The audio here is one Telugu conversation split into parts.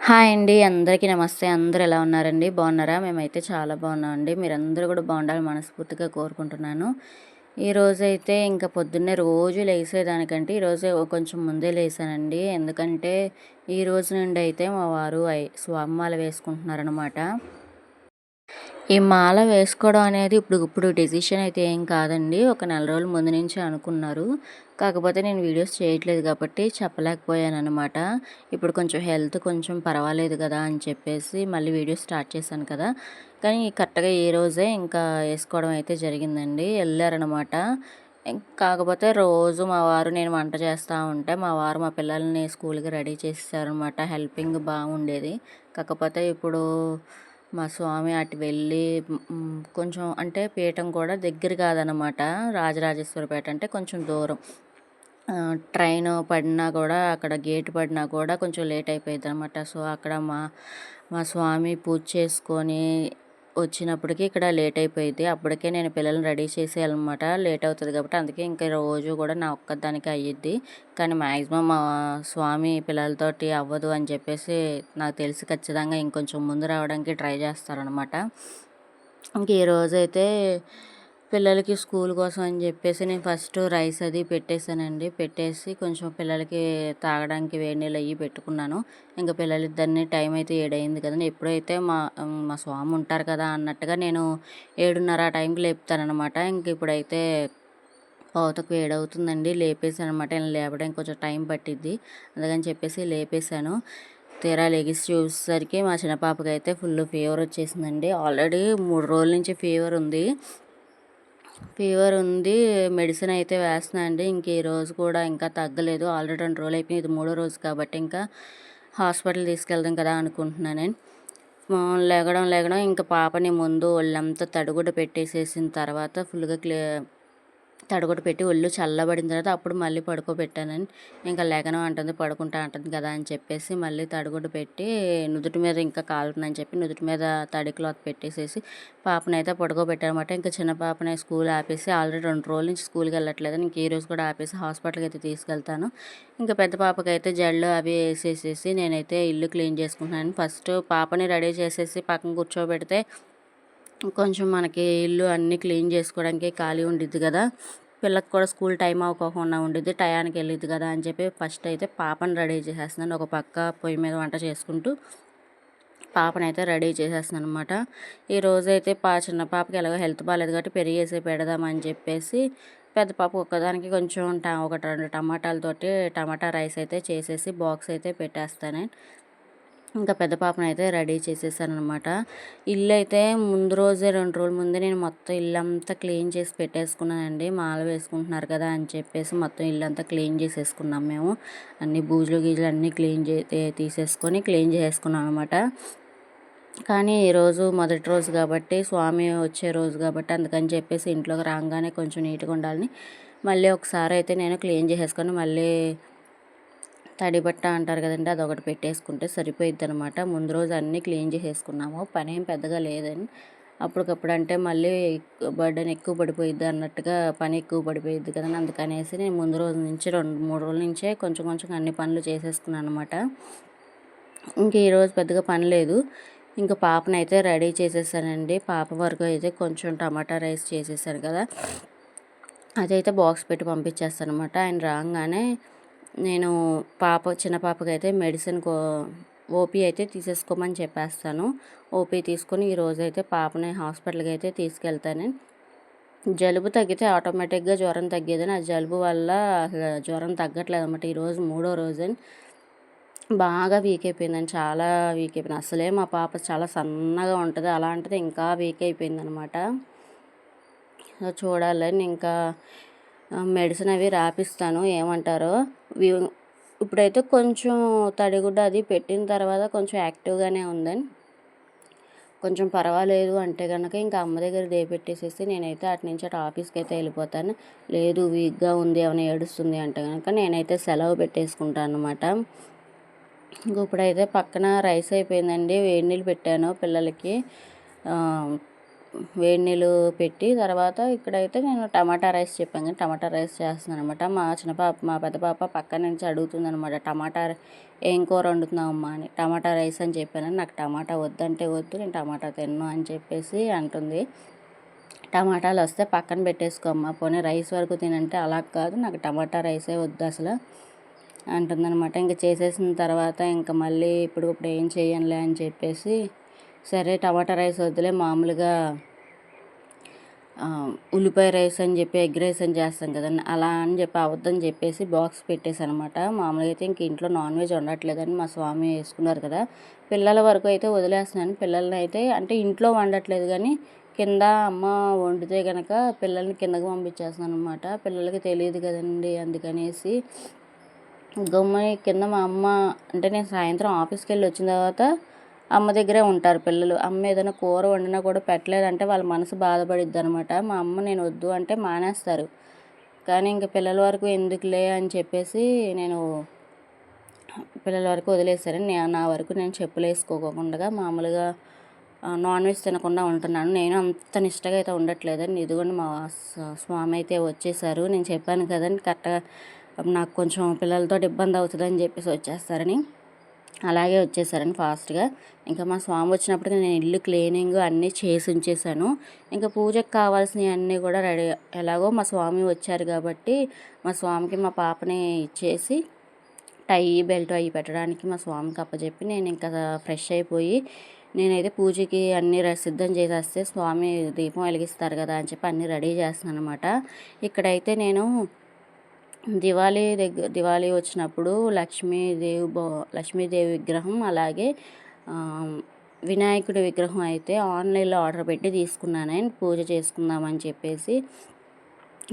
హాయ్ అండి అందరికీ నమస్తే. అందరూ ఎలా ఉన్నారండి? బాగున్నారా? మేమైతే చాలా బాగున్నామండి. మీరందరూ కూడా బాగుండాలని మనస్ఫూర్తిగా కోరుకుంటున్నాను. ఈరోజు అయితే ఇంకా పొద్దున్నే రోజు లేసేదానికంటే ఈరోజు కొంచెం ముందే లేసానండి. ఎందుకంటే ఈ రోజు నుండి అయితే మా వారు స్వామిమాల వేసుకుంటున్నారనమాట ఈ మాల వేసుకోవడం అనేది ఇప్పుడు ఇప్పుడు డెసిషన్ అయితే ఏం కాదండి. ఒక నెల రోజుల ముందు నుంచి అనుకున్నారు. కాకపోతే నేను వీడియోస్ చేయట్లేదు కాబట్టి చెప్పలేకపోయాను అనమాట ఇప్పుడు కొంచెం హెల్త్ కొంచెం పర్వాలేదు కదా అని చెప్పేసి మళ్ళీ వీడియో స్టార్ట్ చేశాను కదా. కానీ కరెక్ట్గా ఈ రోజే ఇంకా వేసుకోవడం అయితే జరిగిందండి. వెళ్ళారనమాట కాకపోతే రోజు మా వారు నేను వంట చేస్తూ ఉంటే మా వారు మా పిల్లల్ని స్కూల్కి రెడీ చేసేసారనమాట హెల్పింగ్ బాగుండేది. కాకపోతే ఇప్పుడు మా స్వామి అటు వెళ్ళి కొంచెం అంటే పీఠం కూడా దగ్గర కాదనమాట రాజరాజేశ్వరపేట అంటే కొంచెం దూరం. ట్రైన్ పడినా కూడా అక్కడ గేట్ పడినా కూడా కొంచెం లేట్ అయిపోయింది అనమాట సో అక్కడ మా మా స్వామి పూజ చేసుకొని వచ్చినప్పటికీ ఇక్కడ లేట్ అయిపోయింది. అప్పటికే నేను పిల్లల్ని రెడీ చేసేయాలన్నమాట. లేట్ అవుతుంది కాబట్టి అందుకే ఇంకా రోజు కూడా నా ఒక్కదానికి అయ్యిద్ది. కానీ మ్యాక్సిమం మా స్వామి పిల్లలతోటి అవ్వదు అని చెప్పేసి నాకు తెలిసి ఖచ్చితంగా ఇంకొంచెం ముందు రావడానికి ట్రై చేస్తారనమాట ఇంక ఈ రోజైతే పిల్లలకి స్కూల్ కోసం అని చెప్పేసి నేను ఫస్ట్ రైస్ అది పెట్టేశానండి. పెట్టేసి కొంచెం పిల్లలకి తాగడానికి వేడి నీళ్ళు అవి పెట్టుకున్నాను. ఇంకా పిల్లలిద్దరిని టైం అయితే ఏడైంది కదా ఎప్పుడైతే మా మా స్వామి ఉంటారు కదా అన్నట్టుగా నేను ఏడున్నర ఆ టైంకి లేపుతానమాట ఇంక ఇప్పుడైతే పావుతకు ఏడవుతుందండి. లేపేసాను అనమాట నేను లేపడానికి కొంచెం టైం పట్టిద్ది. అందుకని చెప్పేసి లేపేశాను. తీరా లెగిసి చూసేసరికి మా చిన్న పాపకి అయితే ఫుల్ ఫీవర్ వచ్చేసిందండి. ఆల్రెడీ మూడు రోజుల నుంచి ఫీవర్ ఉంది. ఫీవర్ ఉంది మెడిసిన్ అయితే వేస్తున్నా అండి. ఇంక ఈ రోజు కూడా ఇంకా తగ్గలేదు. ఆల్రెడీ రెండు రోజులు అయిపోయింది. ఇది మూడో రోజు కాబట్టి ఇంకా హాస్పిటల్ తీసుకెళ్దాం కదా అనుకుంటున్నాను. నేను లేగడం లేగడం ఇంకా పాపని ముందు ఒళ్ళంతా తడుగుడ్డ పెట్టేసేసిన తర్వాత ఫుల్గా క్లియర్ తడగొట్టు పెట్టి ఒళ్ళు చల్లబడిన తర్వాత అప్పుడు మళ్ళీ పడుకోబెట్టానని ఇంకా లేఖనం అంటుంది పడుకుంటా అంటుంది కదా అని చెప్పేసి మళ్ళీ తడగొట్టు పెట్టి నుదుటి మీద ఇంకా కాలుతుందని చెప్పి నుదుటి మీద తడి క్లాత్ పెట్టేసేసి పాపనైతే పడుకోబెట్టారనమాట ఇంకా చిన్న పాపని స్కూల్ ఆపేసి ఆల్రెడీ రెండు రోజుల నుంచి స్కూల్కి వెళ్ళట్లేదు ఇంక ఈ రోజు కూడా ఆపేసి హాస్పిటల్కి అయితే తీసుకెళ్తాను. ఇంకా పెద్ద పాపకైతే జడ్లు అవి వేసేసేసి నేనైతే ఇల్లు క్లీన్ చేసుకుంటున్నాను. ఫస్ట్ పాపని రెడీ చేసేసి పక్కన కూర్చోబెడితే కొంచెం మనకి ఇల్లు అన్నీ క్లీన్ చేసుకోవడానికి ఖాళీ ఉండిద్ది కదా. పిల్లకి కూడా స్కూల్ టైం అవ్వకుండా ఉండిద్ది. టయానికి వెళ్ళిద్ది కదా అని చెప్పి ఫస్ట్ అయితే పాపను రెడీ చేసేస్తున్నాను. ఒక పక్క పొయ్యి మీద వంట చేసుకుంటూ పాపనైతే రెడీ చేసేస్తున్నాను అనమాట ఈ పా చిన్న పాపకి ఎలాగో హెల్త్ బాగాలేదు కాబట్టి పెరిగేసి పెడదామని చెప్పేసి పెద్ద పాప ఒక్కదానికి కొంచెం ఒకటి రెండు టమాటాలతోటి టమాటా రైస్ అయితే చేసేసి బాక్స్ అయితే పెట్టేస్తాను. ఇంకా పెద్ద పాపను అయితే రెడీ చేసేసాను అనమాట ఇల్లు అయితే ముందు రోజే రెండు రోజుల ముందే నేను మొత్తం ఇల్లు అంతా క్లీన్ చేసి పెట్టేసుకున్నానండి. మాల వేసుకుంటున్నారు కదా అని చెప్పేసి మొత్తం ఇల్లు అంతా క్లీన్ చేసేసుకున్నాం మేము. అన్ని బూజులు గీజులు అన్నీ క్లీన్ చే తీసేసుకొని క్లీన్ చేసుకున్నాం అనమాట కానీ ఈరోజు మొదటి రోజు కాబట్టి స్వామి వచ్చే రోజు కాబట్టి అందుకని చెప్పేసి ఇంట్లోకి రాగానే కొంచెం నీట్గా ఉండాలని మళ్ళీ ఒకసారి అయితే నేను క్లీన్ చేసేసుకొని మళ్ళీ తడి బట్ట అంటారు కదండి అదొకటి పెట్టేసుకుంటే సరిపోయిద్ది అనమాట ముందు రోజు అన్నీ క్లీన్ చేసేసుకున్నాము. పని ఏం పెద్దగా లేదని అప్పటికప్పుడు అంటే మళ్ళీ బర్డెన్ ఎక్కువ పడిపోయిద్ది అన్నట్టుగా పని ఎక్కువ పడిపోయిద్ది కదండి. అందుకనేసి నేను ముందు రోజు నుంచి రెండు మూడు రోజుల నుంచే కొంచెం కొంచెం అన్ని పనులు చేసేసుకున్నాను అనమాట ఇంక ఈరోజు పెద్దగా పని లేదు. ఇంకా పాపనైతే రెడీ చేసేసానండి. పాప వరకు అయితే కొంచెం టమాటా రైస్ చేసేసాను కదా. అదైతే బాక్స్ పెట్టి పంపించేస్తాను అనమాట ఆయన రాగానే నేను పాప చిన్న పాపకైతే మెడిసిన్ కో ఓపీ అయితే తీసేసుకోమని చెప్పేస్తాను. ఓపీ తీసుకొని ఈరోజు అయితే పాపని హాస్పిటల్కి అయితే తీసుకెళ్తాను. జలుబు తగ్గితే ఆటోమేటిక్గా జ్వరం తగ్గేదని ఆ జలుబు వల్ల జ్వరం తగ్గట్లేదు అనమాట ఈరోజు మూడో రోజు. బాగా వీక్ అయిపోయిందని చాలా వీక్ అయిపోయింది. అసలే మా పాప చాలా సన్నగా ఉంటుంది. అలాంటిది ఇంకా వీక్ అయిపోయింది అనమాట చూడాలని ఇంకా మెడిసిన్ అవి రాపిస్తాను. ఏమంటారో? ఇప్పుడైతే కొంచెం తడిగుడ్డ అది పెట్టిన తర్వాత కొంచెం యాక్టివ్గానే ఉందని. కొంచెం పర్వాలేదు అంటే కనుక ఇంకా అమ్మ దగ్గర దేపెట్టేసేసి నేనైతే అటు నుంచి అటు ఆఫీస్కి అయితే వెళ్ళిపోతాను. లేదు వీక్గా ఉంది ఏమైనా ఏడుస్తుంది అంటే కనుక నేనైతే సెలవు పెట్టేసుకుంటాను అనమాట ఇంక ఇప్పుడైతే పక్కన రైస్ అయిపోయిందండి వేడి నీళ్ళు పెట్టాను పిల్లలకి. వేడి నీళ్ళు పెట్టి తర్వాత ఇక్కడైతే నేను టమాటా రైస్ చెప్పాను కానీ టమాటా రైస్ చేస్తున్నాను అనమాట మా చిన్న పాప మా పెద్ద పాప పక్క నుంచి అడుగుతుంది అనమాట టమాటా ఏం కూర వండుతున్నావు అమ్మా అని. టమాటా రైస్ అని చెప్పాను నాకు టమాటా వద్దంటే వద్దు నేను టమాటా తిన్ను అని చెప్పేసి అంటుంది. టమాటాలు వస్తే పక్కన పెట్టేసుకోమ్మా పోనీ రైస్ వరకు తినంటే అలా కాదు నాకు టమాటా రైసే వద్దు అసలు అంటుందన్నమాట. ఇంకా చేసేసిన తర్వాత ఇంకా మళ్ళీ ఇప్పుడు ఇప్పుడు ఏం చేయంలే అని చెప్పేసి సరే టమాటా రైస్ వద్దులే మామూలుగా ఉల్లిపాయ రైస్ అని చెప్పి ఎగ్ రైస్ అని చేస్తాం కదండి అలా అని చెప్పి అవద్దని చెప్పేసి బాక్స్ పెట్టేశాను అనమాట మామూలుగా అయితే ఇంక ఇంట్లో నాన్ వెజ్ వండట్లేదని మా స్వామి వేసుకున్నారు కదా పిల్లల వరకు అయితే వదిలేస్తున్నాను. పిల్లల్ని అయితే అంటే ఇంట్లో వండట్లేదు కానీ కింద అమ్మ వండితే కనుక పిల్లల్ని కిందకి పంపించేస్తున్నాను అనమాట పిల్లలకి తెలియదు కదండి అందుకనేసి. గమ్ముని కింద మా అమ్మ అంటే నేను సాయంత్రం ఆఫీస్కి వెళ్ళి వచ్చిన తర్వాత అమ్మ దగ్గరే ఉంటారు పిల్లలు. అమ్మ ఏదైనా కూర వండినా కూడా పెట్టలేదంటే వాళ్ళ మనసు బాధపడిద్ది అనమాట మా అమ్మ నేను వద్దు అంటే మానేస్తారు. కానీ ఇంక పిల్లల వరకు ఎందుకులే అని చెప్పేసి నేను పిల్లల వరకు వదిలేసారని నే నా వరకు నేను చెప్పులు వేసుకోకుండా మామూలుగా నాన్ వెజ్ తినకుండా ఉంటున్నాను. నేను అంత నిష్టగా అయితే ఉండట్లేదండి ఇదిగోండి మా స్వామి అయితే వచ్చేసారు. నేను చెప్పాను కదండి కరెక్ట్గా నాకు కొంచెం పిల్లలతో ఇబ్బంది అవుతుందని చెప్పేసి వచ్చేస్తారని. అలాగే వచ్చేసారని ఫాస్ట్గా. ఇంకా మా స్వామి వచ్చినప్పటికి నేను ఇల్లు క్లీనింగ్ అన్నీ చేసి ఉంచేసాను. ఇంకా పూజకు కావాల్సినవి అన్నీ కూడా రెడీ ఎలాగో మా స్వామి వచ్చారు కాబట్టి మా స్వామికి మా పాపని ఇచ్చేసి టై బెల్ట్ అవి పెట్టడానికి మా స్వామికి అప్పచెప్పి నేను ఇంకా ఫ్రెష్ అయిపోయి నేనైతే పూజకి అన్నీ సిద్ధం చేసేస్తే స్వామి దీపం వెలిగిస్తారు కదా అని చెప్పి అన్నీ రెడీ చేస్తాను అనమాట ఇక్కడైతే నేను దివాళీ దగ్గర దివాళీ వచ్చినప్పుడు లక్ష్మీదేవి బో లక్ష్మీదేవి విగ్రహం అలాగే వినాయకుడి విగ్రహం అయితే ఆన్లైన్లో ఆర్డర్ పెట్టి తీసుకున్నాను. పూజ చేసుకుందామని చెప్పేసి.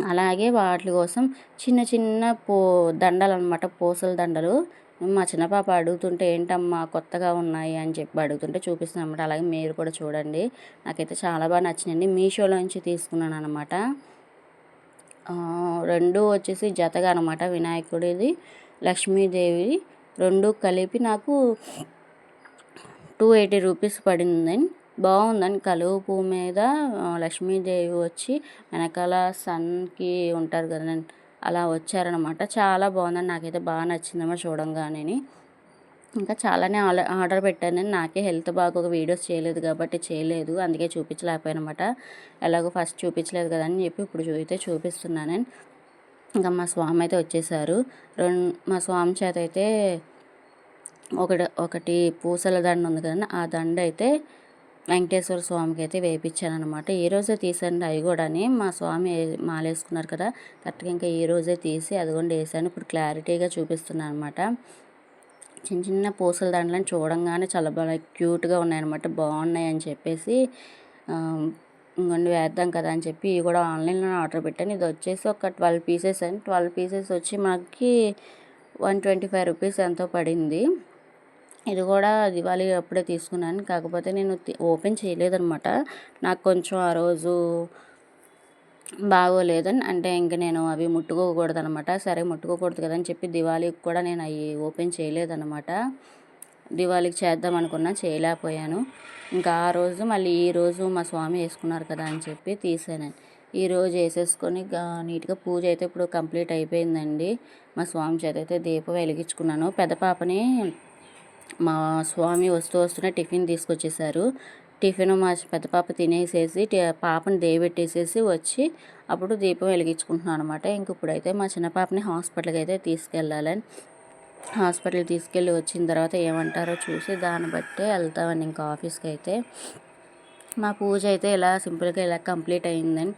అలాగే వాటి కోసం చిన్న చిన్న పో దండలు అనమాట పూసల దండలు. మా చిన్న పాప అడుగుతుంటే ఏంటమ్మా కొత్తగా ఉన్నాయి? అని చెప్పి అడుగుతుంటే చూపిస్తున్నాను అనమాట అలాగే మీరు కూడా చూడండి. నాకైతే చాలా బాగా నచ్చినాయండి. మీషోలోంచి తీసుకున్నాను అనమాట రెండు వచ్చేసి జతగా అనమాట వినాయకుడిది లక్ష్మీదేవి రెండు కలిపి నాకు టూ ఎయిటీ రూపీస్ పడింది బాగుందని. కలువ పువ్వు మీద లక్ష్మీదేవి వచ్చి వెనకాల సన్కి ఉంటారు కదండి అలా వచ్చారనమాట చాలా బాగుందని నాకైతే బాగా నచ్చిందమ్మా చూడంగానే ఇంకా చాలానే ఆల ఆర్డర్ పెట్టాను. నాకే హెల్త్ బాగోక వీడియోస్ చేయలేదు కాబట్టి చేయలేదు. అందుకే చూపించలేకపోయాను అనమాట ఎలాగో ఫస్ట్ చూపించలేదు కదా అని చెప్పి ఇప్పుడు చూస్తే అయితే చూపిస్తున్నాను. ఇంకా మా స్వామి అయితే వచ్చేసారు. రెండు మా స్వామి చేత అయితే ఒకటి ఒకటి పూసల దండ ఉంది కదండి ఆ దండ అయితే వెంకటేశ్వర స్వామికి అయితే వేయించాను అనమాట ఈ రోజే తీసాను అవి కూడాని. మా స్వామి మాలేసుకున్నారు కదా కరెక్ట్గా ఇంకా ఈ రోజే తీసి అది కూడా వేసాను ఇప్పుడు క్లారిటీగా చూపిస్తున్నాను అనమాట చిన్న చిన్న పూసల దండలను చూడంగానే చాలా బాగా క్యూట్గా ఉన్నాయన్నమాట. బాగున్నాయి అని చెప్పేసి ఇంకొన్ని ఇంకొండి వేద్దాం కదా అని చెప్పి ఇవి కూడా ఆన్లైన్లో ఆర్డర్ పెట్టాను. ఇది వచ్చేసి ఒక twelve pieces and. Twelve pieces వచ్చి మనకి వన్ ట్వంటీ ఫైవ్ రూపీస్ ఎంతో పడింది. ఇది కూడా దివాళీ అప్పుడే తీసుకున్నాను. కాకపోతే నేను ఓపెన్ చేయలేదన్నమాట. నాకు కొంచెం ఆ రోజు బాగోలేదని అంటే ఇంక నేను అవి ముట్టుకోకూడదు అనమాట సరే ముట్టుకోకూడదు కదా అని చెప్పి దివాళీకి కూడా నేను అవి ఓపెన్ చేయలేదన్నమాట దివాళీకి చేద్దాం అనుకున్నా చేయలేకపోయాను. ఇంకా ఆ రోజు మళ్ళీ ఈ రోజు మా స్వామి వేసుకున్నారు కదా అని చెప్పి తీసాను. ఈ రోజు వేసేసుకొని నీట్గా పూజ అయితే ఇప్పుడు కంప్లీట్ అయిపోయిందండి. మా స్వామి చేత అయితే దీపం వెలిగించుకున్నాను. పెద్ద పాపని మా స్వామి వస్తూ వస్తూనే టిఫిన్ తీసుకొచ్చేసారు. టిఫిన్ మా పెద్ద పాప తినేసేసి పాపని దేవెట్టేసేసి వచ్చి అప్పుడు దీపం వెలిగించుకుంటున్నాను అనమాట ఇంక ఇప్పుడైతే మా చిన్న పాపని హాస్పిటల్కి అయితే తీసుకెళ్ళాలని. హాస్పిటల్ తీసుకెళ్ళి వచ్చిన తర్వాత ఏమంటారో చూసి దాన్ని బట్టే వెళ్తామండి ఇంకా ఆఫీస్కి అయితే. మా పూజ అయితే ఇలా సింపుల్గా ఇలా కంప్లీట్ అయిందని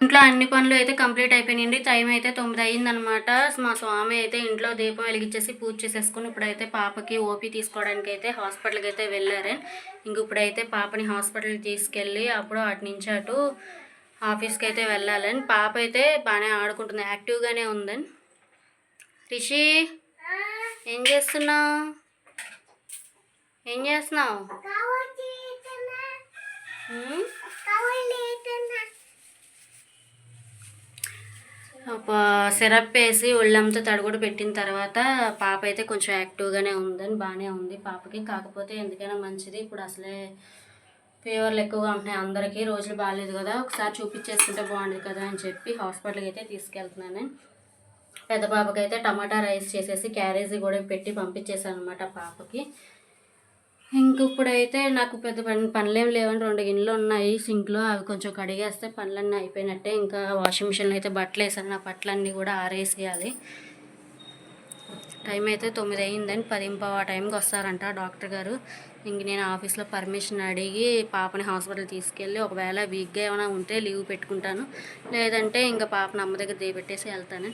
ఇంట్లో అన్ని పనులు అయితే కంప్లీట్ అయిపోయినాయండి. టైం అయితే తొమ్మిది అయిందనమాట మా స్వామి అయితే ఇంట్లో దీపం వెలిగించేసి పూజ చేసేసుకుని ఇప్పుడైతే పాపకి ఓపీ తీసుకోవడానికి అయితే హాస్పిటల్కి అయితే వెళ్ళారు. ఇంక ఇప్పుడైతే పాపని హాస్పిటల్కి తీసుకెళ్ళి అప్పుడు అటు నుంచి అటు ఆఫీస్కి అయితే వెళ్ళాలని పాప అయితే బాగానే ఆడుకుంటుంది యాక్టివ్గానే ఉందని రిషి ఏం చేస్తున్నావు? ఏం చేస్తున్నావు? సిరప్ వేసి ఒళ్ళంతా తడుగుడు పెట్టిన తర్వాత పాప అయితే కొంచెం యాక్టివ్గానే ఉందని బాగానే ఉంది పాపకి. కాకపోతే ఎందుకైనా మంచిది. ఇప్పుడు అసలే ఫీవర్లు ఎక్కువగా ఉంటున్నాయి అందరికీ. రోజులు బాగాలేదు కదా. ఒకసారి చూపించేసుకుంటే బాగుండదు కదా అని చెప్పి హాస్పిటల్కి అయితే తీసుకెళ్తున్నాను. పెద్ద పాపకి అయితే టమాటా రైస్ చేసేసి క్యారేజీ కూడా పెట్టి పంపించేసాను అనమాట పాపకి. ఇంక ఇప్పుడైతే నాకు పెద్ద పని పనులేం లేవని రెండు గిన్నెలు ఉన్నాయి. సింక్లో అవి కొంచెం కడిగేస్తే పనులన్నీ అయిపోయినట్టే. ఇంకా వాషింగ్ మిషన్లో అయితే బట్టలు వేసాను. నా బట్టలన్నీ కూడా ఆరేసేయాలి. టైం అయితే తొమ్మిది అయిందని పదింపావు ఆ టైంకి వస్తారంట డాక్టర్ గారు. ఇంక నేను ఆఫీస్లో పర్మిషన్ అడిగి పాపని హాస్పిటల్ తీసుకెళ్ళి ఒకవేళ వీక్గా ఏమైనా ఉంటే లీవ్ పెట్టుకుంటాను. లేదంటే ఇంకా పాపని అమ్మ దగ్గర దిగబెట్టేసి వెళ్తాను.